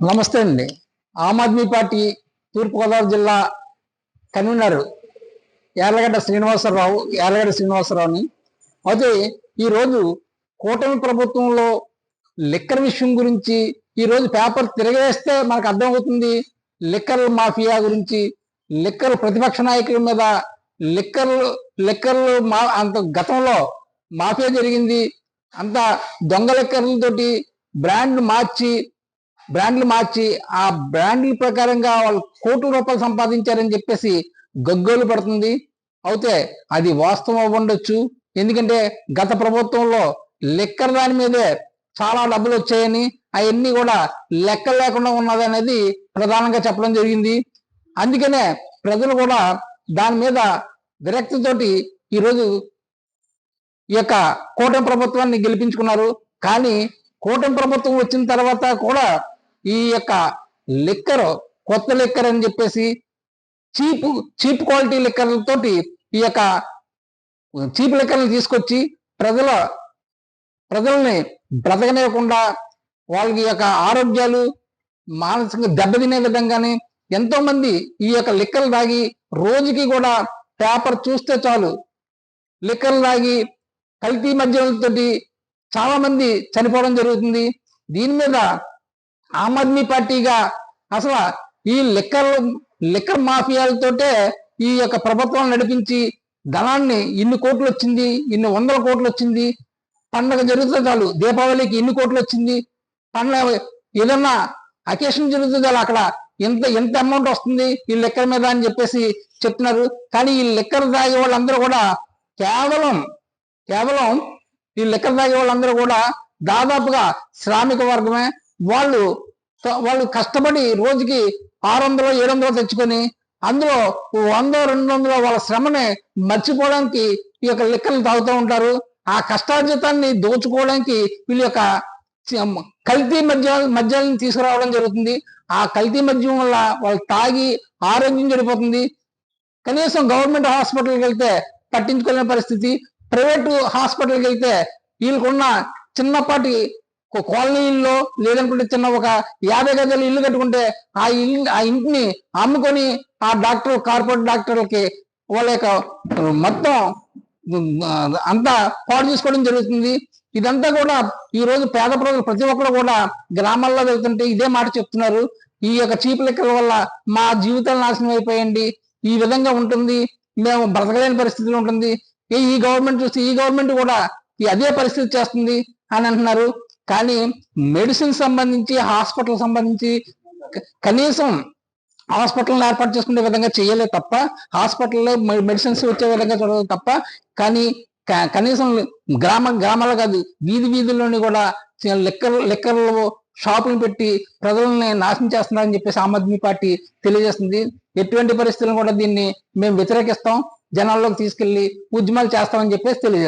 నమస్తే అండి. ఆమ్ ఆద్మీ పార్టీ తూర్పుగోదావరి జిల్లా కన్వీనర్ యార్లగడ్డ శ్రీనివాసరావు యార్లగడ్డ శ్రీనివాసరావుని. అయితే ఈరోజు కూటమి ప్రభుత్వంలో లిక్కర్ విషయం గురించి ఈరోజు పేపర్ తిరగేస్తే మనకు అర్థమవుతుంది లిక్కర్ మాఫియా గురించి. లిక్కర్ ప్రతిపక్ష నాయకుల మీద లిక్కర్ లిక్కర్లు మా అంత గతంలో మాఫియా జరిగింది. అంత దొంగ లిక్కర్లతోటి బ్రాండ్ మార్చి బ్రాండ్లు మార్చి ఆ బ్రాండ్ల ప్రకారంగా వాళ్ళు కోట్ల రూపాయలు సంపాదించారని చెప్పేసి గగ్గోలు పడుతుంది. అయితే అది వాస్తవం అవ్వండొచ్చు. ఎందుకంటే గత ప్రభుత్వంలో లెక్కల దాని మీదే చాలా డబ్బులు వచ్చాయని అవన్నీ కూడా లెక్క లేకుండా ఉన్నది అనేది ప్రధానంగా చెప్పడం జరిగింది. అందుకనే ప్రజలు కూడా దాని మీద విరక్తితోటి ఈరోజు ఈ యొక్క కూటమి ప్రభుత్వాన్ని గెలిపించుకున్నారు. కానీ కూటమి ప్రభుత్వం వచ్చిన తర్వాత కూడా ఈ యొక్క లిక్కర్ కొత్త లిక్కర్ అని చెప్పేసి చీప్ చీప్ క్వాలిటీ లిక్కర్లతోటి ఈ యొక్క చీప్ లిక్కర్ని తీసుకొచ్చి ప్రజల ప్రజల్ని బ్రతకనివ్వకుండా వాళ్ళకి యొక్క ఆరోగ్యాలు మానసికంగా దెబ్బతినే విధంగానే ఎంతో మంది ఈ యొక్క లిక్కర్లు తాగి రోజుకి కూడా పేపర్ చూస్తే చాలు. లిక్కర్లు తాగి కల్తీ మధ్యలతోటి చాలా మంది చనిపోవడం జరుగుతుంది. దీని మీద ఆమ్ ఆద్మీ పార్టీగా అసలు ఈ లిక్కర్ లిక్కర్ మాఫియాలతోటే ఈ యొక్క ప్రభుత్వం నడిపించి ధనాన్ని ఇన్ని కోట్లు వచ్చింది ఇన్ని వందల కోట్లు వచ్చింది పండగ జరుగుతుంది చాలు దీపావళికి ఇన్ని కోట్లు వచ్చింది పండగ ఏదన్నా అకేషన్ జరుగుతుంది చాలు అక్కడ ఎంత ఎంత అమౌంట్ వస్తుంది ఈ లెక్కర్ మీద అని చెప్పేసి చెప్తున్నారు. కానీ ఈ లెక్కర్ తాగే వాళ్ళందరూ కూడా కేవలం కేవలం ఈ లెక్కర్ తాగే వాళ్ళందరూ కూడా దాదాపుగా శ్రామిక వర్గమే వాళ్ళు వాళ్ళు కష్టపడి రోజుకి ఆరు వందలు ఏడు వందలు తెచ్చుకొని అందులో వంద రెండు వందల వాళ్ళ శ్రమని మర్చిపోవడానికి ఈ యొక్క లెక్కలు తాగుతూ ఉంటారు. ఆ కష్టార్జితాన్ని దోచుకోవడానికి వీళ్ళ యొక్క కల్తీ మద్య మద్యాలను తీసుకురావడం జరుగుతుంది. ఆ కల్తీ మద్యం వల్ల వాళ్ళు తాగి ఆరోగ్యం చెడిపోతుంది. కనీసం గవర్నమెంట్ హాస్పిటల్కి వెళ్తే పట్టించుకోలేని పరిస్థితి. ప్రైవేటు హాస్పిటల్కి వెళ్తే వీళ్ళకున్న చిన్నపాటి కాలనీల్లో లేదనుకుంటే చిన్న ఒక యాభై గజాలు ఇల్లు కట్టుకుంటే ఆ ఇల్లు ఆ ఇంటిని అమ్ముకొని ఆ డాక్టర్ కార్పొరేట్ డాక్టర్లకి వాళ్ళ యొక్క మొత్తం అంతా పాడు చేసుకోవడం జరుగుతుంది. ఇదంతా కూడా ఈ రోజు పేద ప్రజలు ప్రతి ఒక్కరు కూడా గ్రామాల్లో వెళ్తుంటే ఇదే మాట చెప్తున్నారు. ఈ యొక్క చీప్ లెక్కల వల్ల మా జీవితాలు నాశనం అయిపోయండి. ఈ విధంగా ఉంటుంది. మేము బ్రతకలేని పరిస్థితిలో ఉంటుంది. ఈ గవర్నమెంట్ చూస్తే ఈ గవర్నమెంట్ కూడా ఈ అదే పరిస్థితి చేస్తుంది అని అంటున్నారు. కానీ మెడిసిన్ సంబంధించి హాస్పిటల్ సంబంధించి కనీసం హాస్పిటల్ ఏర్పాటు చేసుకునే విధంగా చేయలేదు తప్ప హాస్పిటల్లో మెడిసిన్స్ వచ్చే విధంగా చూడలేదు తప్ప కానీ కనీసం గ్రామ గ్రామాలు కాదు వీధి వీధుల్లోని కూడా లెక్కర్ లెక్కర్లు షాపులు పెట్టి ప్రజల్ని నాశనం చేస్తున్నారని చెప్పేసి ఆమ్ ఆద్మీ పార్టీ తెలియజేస్తుంది. ఎటువంటి పరిస్థితులను కూడా దీన్ని మేము వ్యతిరేకిస్తాం జనాల్లోకి తీసుకెళ్ళి ఉద్యమాలు చేస్తామని చెప్పేసి తెలియజేస్తాం.